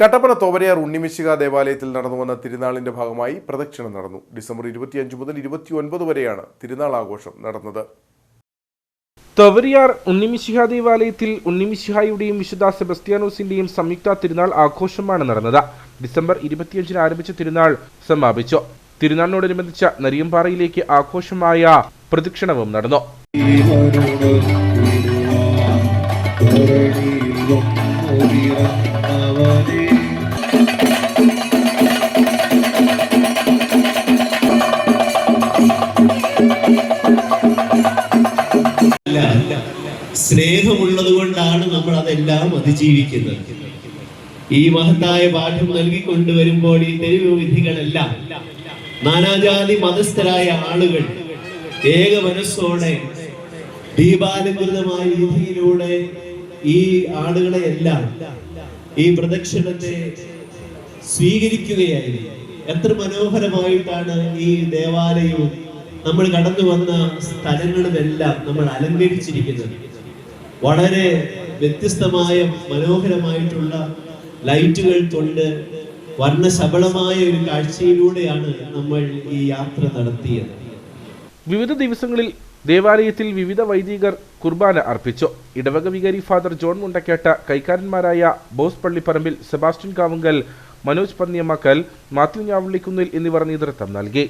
കട്ടപ്പന തോവരയാർ ഉണ്ണിമിശിക ദേവാലയത്തിൽ നടന്നു വന്ന തിരുനാളിന്റെ ഭാഗമായി പ്രദക്ഷിണം നടന്നു. ഡിസംബർ ഇരുപത്തിയഞ്ച് മുതൽ ഇരുപത്തിയൊൻപത് വരെയാണ് തിരുനാൾ ആഘോഷം നടന്നത്. തവരിയാർ ഉണ്ണിമിശിഹ ദേവാലയത്തിൽ ഉണ്ണിമിശിഹായുടെയും വിശുദ്ധ സെബസ്ത്യാനോസിന്റെയും സംയുക്ത തിരുനാൾ ആഘോഷമാണ് നടന്നത്. ഡിസംബർ ഇരുപത്തിയഞ്ചിന് ആരംഭിച്ച തിരുനാൾ സമാപിച്ചു. തിരുനാളിനോടനുബന്ധിച്ച നരിയമ്പാറയിലേക്ക് ആഘോഷമായ പ്രദക്ഷിണവും നടന്നു. അല്ല സ്നേഹമുള്ളത് കൊണ്ടാണ് നമ്മൾ അതെല്ലാം അതിജീവിക്കുന്നത്. ഈ മഹത്തായ പാഠം നൽകിക്കൊണ്ടുവരുമ്പോൾ ഈ തെരുവ് വിധികളെല്ലാം നാനാജാതി മതസ്ഥരായ ആളുകൾ ഏക മനസ്സോടെ ദീപാലംകൃതമായ രീതിയിലൂടെ ഈ ആളുകളെ എല്ലാം ഈ പ്രദക്ഷിണത്തെ സ്വീകരിക്കുകയായിരുന്നു. എത്ര മനോഹരമായിട്ടാണ് ഈ ദേവാലയവും നമ്മൾ കടന്നു വന്ന സ്ഥലങ്ങളിലെല്ലാം നമ്മൾ അലങ്കരിച്ചിരിക്കുന്നത്. വളരെ വ്യത്യസ്തമായ മനോഹരമായിട്ടുള്ള ലൈറ്റുകൾ കൊണ്ട് വർണശബളമായ ഒരു കാഴ്ചയിലൂടെയാണ് നമ്മൾ ഈ യാത്ര നടത്തിയത്. വിവിധ ദിവസങ്ങളിൽ ദേവാലയത്തിൽ വിവിധ വൈദികർ കുർബാന അർപ്പിച്ചു. ഇടവക വികാരി ഫാദർ ജോൺ മുണ്ടക്കേട്ട കൈക്കാരന്മാരായ ബോസ് പള്ളിപ്പറമ്പിൽ സെബാസ്റ്റ്യൻ കാവുങ്കൽ മനോജ് പന്നിയമ്മക്കൽ മാത്യു ഞാവള്ളിക്കുന്നിൽ എന്നിവർ നേതൃത്വം നൽകി.